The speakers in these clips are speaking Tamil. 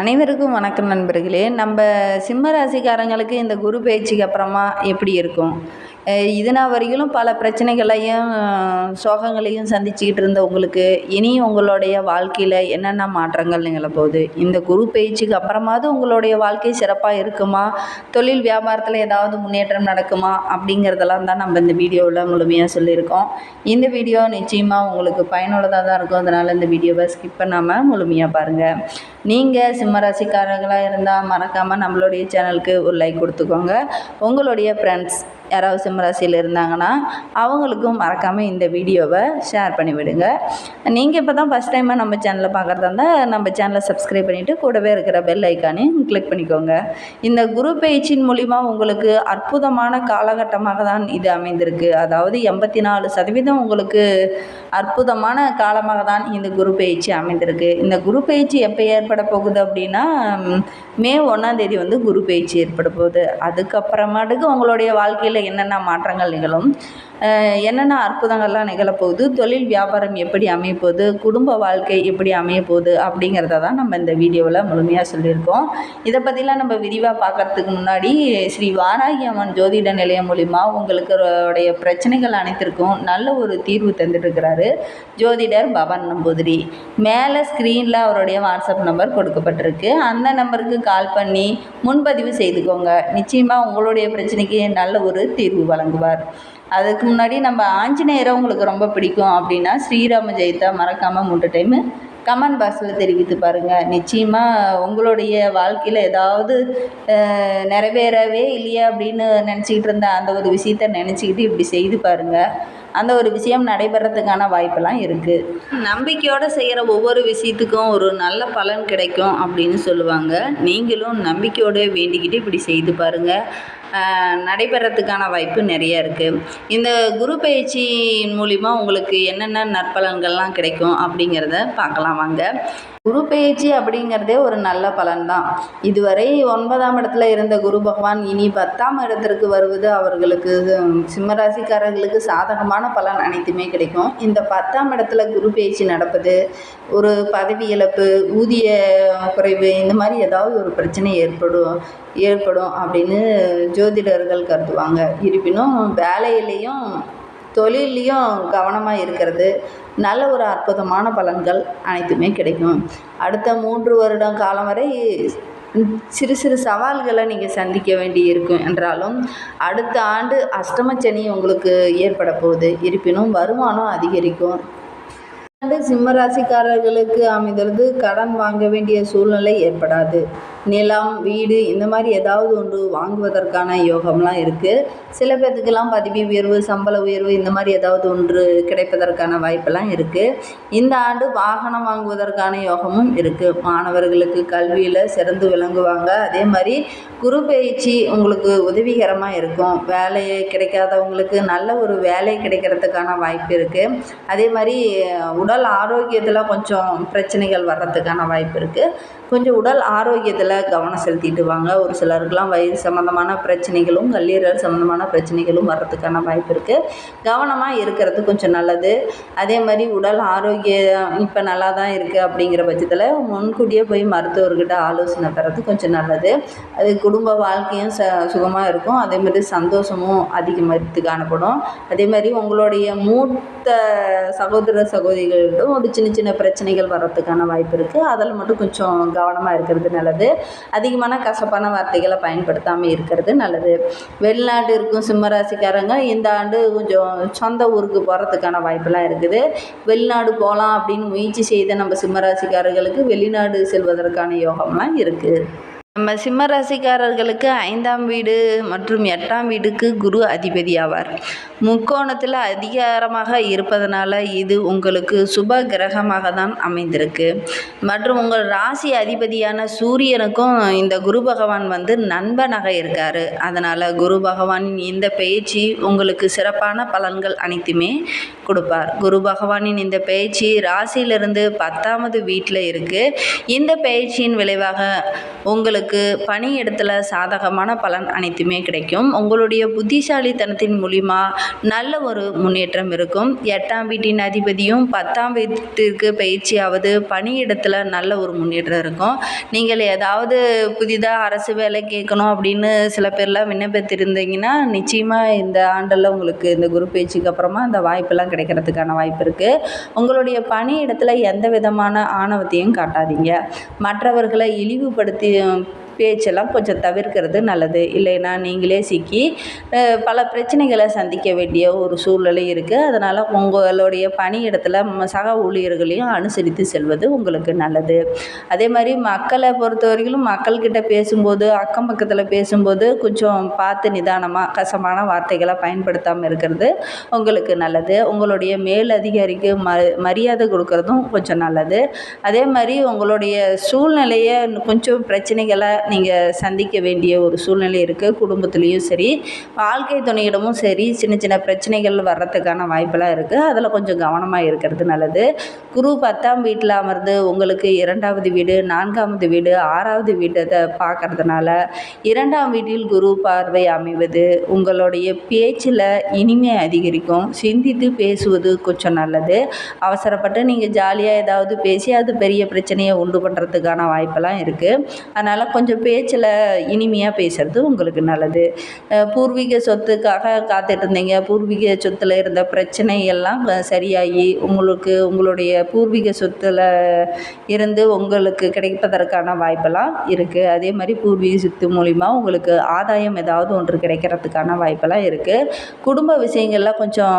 அனைவருக்கும் வணக்கம் நண்பர்களே. நம்ம சிம்ம ராசிக்காரங்களுக்கு இந்த குரு பயிற்சிக்கு அப்புறமா எப்படி இருக்கும்? அஹ் இதுனா வரையிலும் பல பிரச்சனைகளையும் சோகங்களையும் சந்திச்சுக்கிட்டு இருந்த உங்களுக்கு இனி உங்களுடைய வாழ்க்கையில் என்னென்ன மாற்றங்கள் நிகழப்போகுது? இந்த குரு பயிற்சிக்கு அப்புறமாவது உங்களுடைய வாழ்க்கை சிறப்பாக இருக்குமா? தொழில் வியாபாரத்தில் ஏதாவது முன்னேற்றம் நடக்குமா? அப்படிங்கிறதெல்லாம் தான் நம்ம இந்த வீடியோவில் முழுமையாக சொல்லியிருக்கோம். இந்த வீடியோ நிச்சயமாக உங்களுக்கு பயனுள்ளதாக தான் இருக்கும். அதனால் இந்த வீடியோவை ஸ்கிப் பண்ணாமல் முழுமையாக பாருங்கள் நீங்கள் சிம்மராசிக்காரர்களாக இருந்தால் மறக்காமல் நம்மளுடைய சேனலுக்கு ஒரு லைக் கொடுத்துக்கோங்க. உங்களுடைய ஃப்ரெண்ட்ஸ் யாராவது சிம்மராசியில் இருந்தாங்கன்னா அவங்களுக்கும் மறக்காமல் இந்த வீடியோவை ஷேர் பண்ணி விடுங்க நீங்கள் இப்போ தான் ஃபஸ்ட் டைமாக நம்ம சேனலை பார்க்குறதா இருந்தால் நம்ம சேனலை சப்ஸ்கிரைப் பண்ணிவிட்டு கூடவே இருக்கிற பெல் ஐக்கானையும் கிளிக் பண்ணிக்கோங்க. இந்த குரு பயிற்சியின் மூலிமா உங்களுக்கு அற்புதமான காலகட்டமாக தான் இது அமைந்திருக்கு. அதாவது எண்பத்தி நாலு சதவீதம் உங்களுக்கு அற்புதமான காலமாக தான் இந்த குரு பயிற்சி அமைந்திருக்கு. இந்த குரு பயிற்சி எப்போ ஏற்பட போகுது அப்படின்னா மே ஒன்றாம் தேதி வந்து குரு பயிற்சி ஏற்பட போகுது. அதுக்கப்புறமாட்டுக்கு உங்களுடைய வாழ்க்கையில் என்னென்ன மாற்றங்கள் நிகழும்? என்னென்ன அற்புதங்கள்லாம் நிகழப்போகுது? தொழில் வியாபாரம் எப்படி அமையப்போகுது? குடும்ப வாழ்க்கை எப்படி அமையப்போகுது? அப்படிங்கிறத தான் நம்ம இந்த வீடியோவில் முழுமையாக சொல்லியிருக்கோம். இதை பற்றிலாம் நம்ம விரிவாக பார்க்கறதுக்கு முன்னாடி ஸ்ரீ வாராகி அம்மன் ஜோதிட நிலையம் மூலிமா உங்களுக்கு உடைய பிரச்சனைகள் அனைத்திற்கும் நல்ல ஒரு தீர்வு தந்துட்டுருக்கிறாரு ஜோதிடர் பவன் நம்பூதிரி. மேலே ஸ்க்ரீனில் அவருடைய வாட்ஸ்அப் நம்பர் கொடுக்கப்பட்டிருக்கு. அந்த நம்பருக்கு கால் பண்ணி முன்பதிவு செய்துக்கோங்க. நிச்சயமாக உங்களுடைய பிரச்சனைக்கு நல்ல ஒரு தீர்வு வழங்குவார். அதுக்கு முன்னாடி நம்ம ஆஞ்சநேயரை உங்களுக்கு ரொம்ப பிடிக்கும் அப்படின்னா ஸ்ரீராம ஜெயத்தை மறக்காமல் மூன்று டைமு கமெண்ட் பாக்ஸில் தெரிவித்து பாருங்கள் நிச்சயமாக உங்களுடைய வாழ்க்கையில் ஏதாவது நிறைவேறவே இல்லையா அப்படின்னு நினச்சிக்கிட்டு இருந்த அந்த ஒரு விஷயத்த நினச்சிக்கிட்டு இப்படி செய்து பாருங்கள் அந்த ஒரு விஷயம் நடைபெறத்துக்கான வாய்ப்பெல்லாம் இருக்குது நம்பிக்கையோடு செய்கிற ஒவ்வொரு விஷயத்துக்கும் ஒரு நல்ல பலன் கிடைக்கும் அப்படின்னு சொல்லுவாங்க. நீங்களும் நம்பிக்கையோடு வேண்டிக்கிட்டு இப்படி செய்து பாருங்கள் நடைபெறத்துக்கான வாய்ப்பு நிறைய இருக்குது இந்த குரு பயிற்சியின் மூலிமா உங்களுக்கு என்னென்ன நற்பலன்கள்லாம் கிடைக்கும் அப்படிங்கிறத பார்க்கலாம் வாங்க. குரு பயிற்சி அப்படிங்கிறதே ஒரு நல்ல பலன்தான் இதுவரை ஒன்பதாம் இடத்துல இருந்த குரு பகவான் இனி பத்தாம் இடத்திற்கு வருவது அவர்களுக்கு சிம்மராசிக்காரர்களுக்கு சாதகமான பலன் அனைத்துமே கிடைக்கும். இந்த பத்தாம் இடத்துல குரு பயிற்சி நடப்பது ஒரு பதவி இழப்பு ஊதிய குறைவு இந்த மாதிரி ஏதாவது ஒரு பிரச்சனை ஏற்படும் ஏற்படும் அப்படின்னு ஜோதிடர்கள் கருதுவாங்க. இருப்பினும் வேலையிலையும் தொழில்லையும் கவனமாக இருக்கிறது. நல்ல ஒரு அற்புதமான பலன்கள் அனைத்துமே கிடைக்கும். அடுத்த மூன்று வருடம் காலம் வரை சிறு சிறு சவால்களை நீங்கள் சந்திக்க வேண்டி இருக்கும் என்றாலும் அடுத்த ஆண்டு அஷ்டமச்சனி உங்களுக்கு ஏற்பட போகுது. இருப்பினும் வருமானம் அதிகரிக்கும். ஆண்டு சிம்ம ராசிக்காரர்களுக்கு அமைந்துள்ளது கடன் வாங்க வேண்டிய சூழ்நிலை ஏற்படாது. நிலம் வீடு இந்த மாதிரி ஏதாவது ஒன்று வாங்குவதற்கான யோகம்லாம் இருக்குது சில பேர்த்துக்கெல்லாம் பதவி உயர்வு சம்பள உயர்வு இந்த மாதிரி ஏதாவது ஒன்று கிடைப்பதற்கான வாய்ப்பெல்லாம் இருக்குது இந்த ஆண்டு வாகனம் வாங்குவதற்கான யோகமும் இருக்குது மாணவர்களுக்கு கல்வியில் சிறந்து விளங்குவாங்க. அதே மாதிரி குரு பயிற்சி உங்களுக்கு உதவிகரமாக இருக்கும். வேலை கிடைக்காதவங்களுக்கு நல்ல ஒரு வேலை கிடைக்கிறதுக்கான வாய்ப்பு இருக்குது அதே மாதிரி உடல் ஆரோக்கியத்தில் கொஞ்சம் பிரச்சனைகள் வர்றதுக்கான வாய்ப்பு இருக்குது கொஞ்சம் உடல் ஆரோக்கியத்தில் கவனம் செலுத்திட்டு வாங்க ஒரு சிலருக்கெலாம் வயிறு சம்மந்தமான பிரச்சனைகளும் கல்லீரல் சம்மந்தமான பிரச்சனைகளும் வர்றதுக்கான வாய்ப்பு இருக்குது கவனமாக இருக்கிறது கொஞ்சம் நல்லது. அதே மாதிரி உடல் ஆரோக்கியம் இப்போ நல்லா தான் இருக்குது அப்படிங்கிற பட்சத்தில் முன்கூட்டியே போய் மருத்துவர்கிட்ட ஆலோசனை பெறது கொஞ்சம் நல்லது. அது குடும்ப வாழ்க்கையும் ச சுகமாக இருக்கும். அதே மாதிரி சந்தோஷமும் அதிகமாக காணப்படும். அதே மாதிரி உங்களுடைய மூத்த சகோதர சகோதரிகளிடம் ஒரு சின்ன சின்ன பிரச்சனைகள் வர்றதுக்கான வாய்ப்பு இருக்குது அதில் மட்டும் கொஞ்சம் கவனமாக இருக்கிறது நல்லது. அதிகமான கசப்பான வார்த்தைகளை பயன்படுத்தாமல் இருக்கிறது நல்லது. வெளிநாடு இருக்கும் சிம்மராசிக்காரங்க இந்த ஆண்டு கொஞ்சம் சொந்த ஊருக்கு போகிறதுக்கான வாய்ப்பெல்லாம் இருக்குது. வெளிநாடு போகலாம் அப்படின்னு முயற்சி செய்த நம்ம சிம்மராசிக்காரர்களுக்கு வெளிநாடு செல்வதற்கான யோகம்லாம் இருக்குது நம்ம சிம்ம ராசிக்காரர்களுக்கு ஐந்தாம் வீடு மற்றும் எட்டாம் வீடுக்கு குரு அதிபதி ஆவார். முக்கோணத்தில் அதிகாரமாக இருப்பதனால இது உங்களுக்கு சுப கிரகமாக தான் அமைந்திருக்கு. மற்றும் உங்கள் ராசி அதிபதியான சூரியனுக்கும் இந்த குரு பகவான் வந்து நண்பனாக இருக்கார். அதனால் குரு பகவானின் இந்த பயிற்சி உங்களுக்கு சிறப்பான பலன்கள் அனைத்துமே கொடுப்பார். குரு பகவானின் இந்த பயிற்சி ராசியிலிருந்து பத்தாவது வீட்டில் இருக்குது இந்த பயிற்சியின் விளைவாக உங்களுக்கு உங்களுக்கு பணியிடத்தில் சாதகமான பலன் அனைத்துமே கிடைக்கும். உங்களுடைய புத்திசாலித்தனத்தின் மூலிமா நல்ல ஒரு முன்னேற்றம் இருக்கும். எட்டாம் வீட்டின் அதிபதியும் பத்தாம் வீட்டிற்கு பயிற்சியாவது பணியிடத்தில் நல்ல ஒரு முன்னேற்றம் இருக்கும். நீங்கள் ஏதாவது புதிதாக அரசு வேலை கேட்கணும் அப்படின்னு சில பேர்லாம் விண்ணப்பித்திருந்தீங்கன்னா நிச்சயமாக இந்த ஆண்டில் உங்களுக்கு இந்த குரு பயிற்சிக்கு அப்புறமா அந்த வாய்ப்பெல்லாம் கிடைக்கிறதுக்கான வாய்ப்பு இருக்குது உங்களுடைய பணியிடத்தில் எந்த விதமான ஆணவத்தையும் காட்டாதீங்க. மற்றவர்களை இழிவுபடுத்தி பேச்செல்லாம் கொஞ்சம் தவிர்க்கிறது நல்லது. இல்லைன்னா நீங்களே சிக்கி பல பிரச்சனைகளை சந்திக்க வேண்டிய ஒரு சூழ்நிலை இருக்குது அதனால் உங்களுடைய பணியிடத்தில் சக ஊழியர்களையும் அனுசரித்து செல்வது உங்களுக்கு நல்லது. அதே மாதிரி மக்களை பொறுத்த வரைக்கும் மக்கள்கிட்ட பேசும்போது அக்கம் பக்கத்தில் பேசும்போது கொஞ்சம் பார்த்து நிதானமாக கசமான வார்த்தைகளை பயன்படுத்தாமல் இருக்கிறது உங்களுக்கு நல்லது. உங்களுடைய மேல் அதிகாரிக்கு ம மரியாதை கொடுக்கறதும் கொஞ்சம் நல்லது. அதே மாதிரி உங்களுடைய சூழ்நிலையை கொஞ்சம் பிரச்சனைகளை நீங்கள் சந்திக்க வேண்டிய ஒரு சூழ்நிலை இருக்குது குடும்பத்துலேயும் சரி வாழ்க்கை துணையிடமும் சரி சின்ன சின்ன பிரச்சனைகள் வர்றதுக்கான வாய்ப்பெல்லாம் இருக்குது அதில் கொஞ்சம் கவனமாக இருக்கிறது நல்லது. குரு பத்தாம் வீட்டில் அமர்ந்து உங்களுக்கு இரண்டாவது வீடு நான்காவது வீடு ஆறாவது வீட்டை பார்க்கறதுனால இரண்டாம் வீட்டில் குரு பார்வை அமைவது உங்களுடைய பேச்சில் இனிமை அதிகரிக்கும். சிந்தித்து பேசுவது கொஞ்சம் நல்லது. அவசரப்பட்டு நீங்கள் ஜாலியாக ஏதாவது பேசி அது பெரிய பிரச்சனையை உண்டு பண்ணுறதுக்கான வாய்ப்பெல்லாம் இருக்குது அதனால் கொஞ்சம் பேச்சில் இனிமையாக பேசுகிறது உங்களுக்கு நல்லது. பூர்வீக சொத்துக்காக காத்துட்டு இருந்தீங்க பூர்வீக சொத்தில் இருந்த பிரச்சனை எல்லாம் சரியாகி உங்களுக்கு உங்களுடைய பூர்வீக சொத்தில் இருந்து உங்களுக்கு கிடைப்பதற்கான வாய்ப்பெல்லாம் இருக்குது அதே மாதிரி பூர்வீக சொத்து மூலிமா உங்களுக்கு ஆதாயம் ஏதாவது ஒன்று கிடைக்கிறதுக்கான வாய்ப்பெல்லாம் இருக்குது குடும்ப விஷயங்கள்லாம் கொஞ்சம்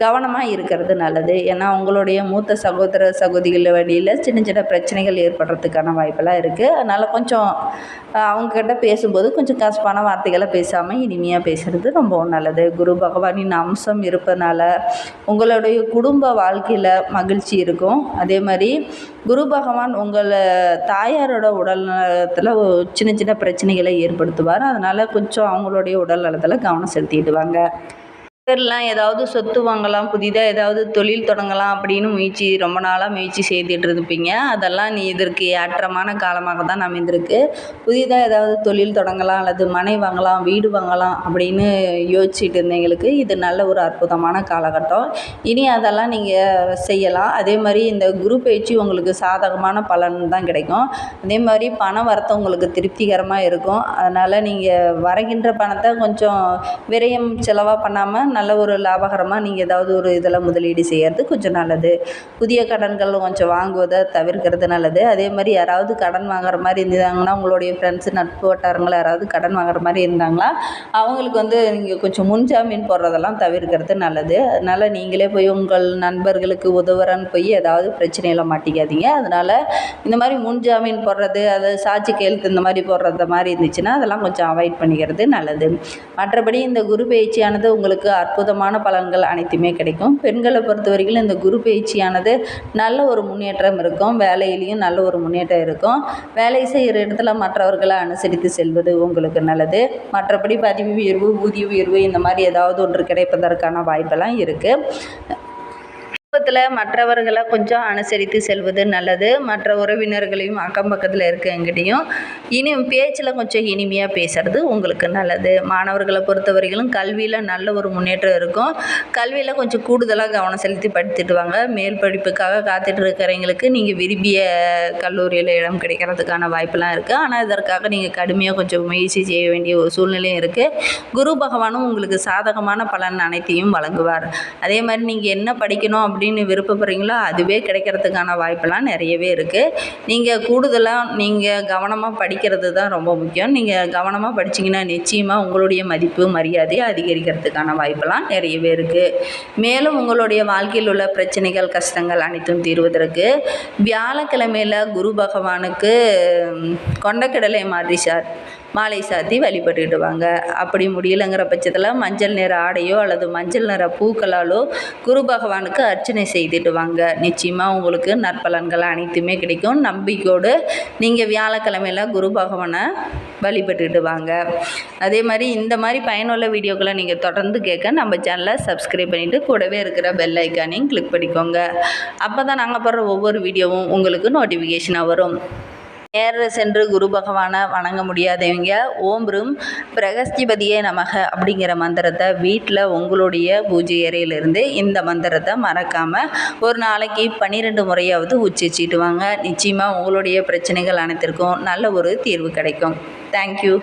கவனமாக இருக்கிறது நல்லது. ஏன்னா உங்களுடைய மூத்த சகோதர சகோதரிகள் வழியில் சின்ன சின்ன பிரச்சனைகள் ஏற்படுறதுக்கான வாய்ப்பெல்லாம் இருக்குது அதனால் கொஞ்சம் அவங்கக்கிட்ட பேசும்போது கொஞ்சம் கசப்பான வார்த்தைகளை பேசாமல் இனிமையாக பேசுகிறது ரொம்ப நல்லது. குரு பகவானின் அம்சம் இருப்பதனால உங்களுடைய குடும்ப வாழ்க்கையில் மகிழ்ச்சி இருக்கும். அதே மாதிரி குரு பகவான் உங்களை தாயாரோட உடல் நலத்தில் சின்ன சின்ன பிரச்சனைகளை ஏற்படுத்துவார். அதனால் கொஞ்சம் அவங்களுடைய உடல் நலத்தில் கவனம் செலுத்திடுவாங்க பேர்லாம் ஏதாவது சொத்து வாங்கலாம் புதிதாக ஏதாவது தொழில் தொடங்கலாம் அப்படின்னு முயற்சி ரொம்ப நாளாக முயற்சி செய்துட்டு இருப்பீங்க. அதெல்லாம் நீ இதற்கு ஏற்றமான காலமாக தான் அமைந்திருக்கு. புதிதாக ஏதாவது தொழில் தொடங்கலாம் அல்லது மனை வாங்கலாம் வீடு வாங்கலாம் அப்படின்னு யோசிச்சுட்டு இருந்தவங்களுக்கு இது நல்ல ஒரு அற்புதமான காலகட்டம். இனி அதெல்லாம் நீங்கள் செய்யலாம். அதே மாதிரி இந்த குரு பயிற்சி உங்களுக்கு சாதகமான பலன் தான் கிடைக்கும். அதே மாதிரி பண வரத்து உங்களுக்கு திருப்திகரமாக இருக்கும். அதனால் நீங்கள் வரைகின்ற பணத்தை கொஞ்சம் விரயம் செலவாக பண்ணாமல் நல்ல ஒரு லாபகரமாக நீங்கள் ஏதாவது ஒரு இதில் முதலீடு செய்கிறது கொஞ்சம் நல்லது. புதிய கடன்கள் கொஞ்சம் வாங்குவதை தவிர்க்கிறது நல்லது. அதே மாதிரி யாராவது கடன் வாங்குற மாதிரி இருந்தாங்கன்னா உங்களுடைய ஃப்ரெண்ட்ஸு நட்பு வட்டாரங்கள் யாராவது கடன் வாங்குற மாதிரி இருந்தாங்களா அவங்களுக்கு வந்து நீங்கள் கொஞ்சம் முன்ஜாமீன் போடுறதெல்லாம் தவிர்க்கிறது நல்லது. அதனால் நீங்களே போய் உங்கள் நண்பர்களுக்கு உதவுறன்னு போய் ஏதாவது பிரச்சனையில் மாட்டிக்காதீங்க. அதனால் இந்த மாதிரி முன்ஜாமீன் போடுறது அது சாட்சி கையெழுத்து இந்த மாதிரி போடுறது மாதிரி இருந்துச்சுன்னா அதெல்லாம் கொஞ்சம் அவாய்ட் பண்ணிக்கிறது நல்லது. மற்றபடி இந்த குரு பயிற்சியானது உங்களுக்கு அற்புதமான பலன்கள் அனைத்துமே கிடைக்கும். பெண்களை பொறுத்த வரைக்கும் இந்த குரு பயிற்சியானது நல்ல ஒரு முன்னேற்றம் இருக்கும். வேலையிலையும் நல்ல ஒரு முன்னேற்றம் இருக்கும். வேலை செய்கிற இடத்துல மற்றவர்களை அனுசரித்து செல்வது உங்களுக்கு நல்லது. மற்றபடி பதவி உயர்வு ஊதிய உயர்வு இந்த மாதிரி ஏதாவது ஒன்று கிடைப்பதற்கான வாய்ப்பெல்லாம் இருக்குது குடும்பத்தில் மற்றவர்களை கொஞ்சம் அனுசரித்து செல்வது நல்லது. மற்ற உறவினர்களையும் அக்கம் பக்கத்தில் இருக்கவங்கிட்டையும் இனி பேச்சில் கொஞ்சம் இனிமையாக பேசுறது உங்களுக்கு நல்லது. மாணவர்களை பொறுத்தவரையிலும் கல்வியில் நல்ல ஒரு முன்னேற்றம் இருக்கும். கல்வியில் கொஞ்சம் கூடுதலாக கவனம் செலுத்தி படித்துட்டு வாங்க. மேல் படிப்புக்காக காத்துட்டு இருக்கிறவங்களுக்கு நீங்கள் விரும்பிய கல்லூரியில் இடம் கிடைக்கிறதுக்கான வாய்ப்பெல்லாம் இருக்குது ஆனால் இதற்காக நீங்கள் கடுமையாக கொஞ்சம் முயற்சி செய்ய வேண்டிய ஒரு சூழ்நிலையும் இருக்குது குரு பகவானும் உங்களுக்கு சாதகமான பலன் அனைத்தையும் வழங்குவார். அதே மாதிரி நீங்கள் என்ன படிக்கணும் அப்படின்னு விருப்பப்படுறீங்களோ அதுவே கிடைக்கிறதுக்கான வாய்ப்பெல்லாம் நிறையவே இருக்குது நீங்கள் கூடுதலாக நீங்கள் கவனமாக படிக்கிறது தான் ரொம்ப முக்கியம். நீங்கள் கவனமாக படிச்சிங்கன்னா நிச்சயமாக உங்களுடைய மதிப்பு மரியாதை அதிகரிக்கிறதுக்கான வாய்ப்பெல்லாம் நிறையவே இருக்குது மேலும் உங்களுடைய வாழ்க்கையில் உள்ள பிரச்சனைகள் கஷ்டங்கள் அனைத்தும் தீர்வதற்கு வியாழக்கிழமையில் குரு பகவானுக்கு கொண்டக்கடலை மாற்றி சார். மாலை சாத்தி வழிபட்டுக்கிட்டு அப்படி முடியலைங்கிற பட்சத்தில் மஞ்சள் நிற ஆடையோ அல்லது மஞ்சள் நிற பூக்களாலோ குரு பகவானுக்கு அர்ச்சனை செய்துட்டு வாங்க நிச்சயமாக உங்களுக்கு நற்பலன்கள் அனைத்துமே கிடைக்கும். நம்பிக்கையோடு நீங்கள் வியாழக்கிழமையில் குரு பகவானை வழிபட்டுக்கிட்டு வாங்க அதே மாதிரி இந்த மாதிரி பயனுள்ள வீடியோக்களை நீங்கள் தொடர்ந்து கேட்க நம்ம சேனலை சப்ஸ்கிரைப் பண்ணிவிட்டு கூடவே இருக்கிற பெல் ஐக்கானையும் கிளிக் பண்ணிக்கோங்க. அப்போ தான் நாங்கள் போடுற ஒவ்வொரு வீடியோவும் உங்களுக்கு நோட்டிஃபிகேஷனாக வரும். நேரில் சென்று குரு பகவானை வணங்க முடியாதவங்க ஓம்ரும் பிரகஸ்திபதியே நமக அப்படிங்கிற மந்திரத்தை வீட்டில் உங்களுடைய பூஜை அறையிலிருந்து இந்த மந்திரத்தை மறக்காமல் ஒரு நாளைக்கு பன்னிரெண்டு முறையாவது உச்சிச்சிட்டு வாங்க. நிச்சயமாக உங்களுடைய பிரச்சனைகள் அனைத்திற்கும் நல்ல ஒரு தீர்வு கிடைக்கும். தேங்க்யூ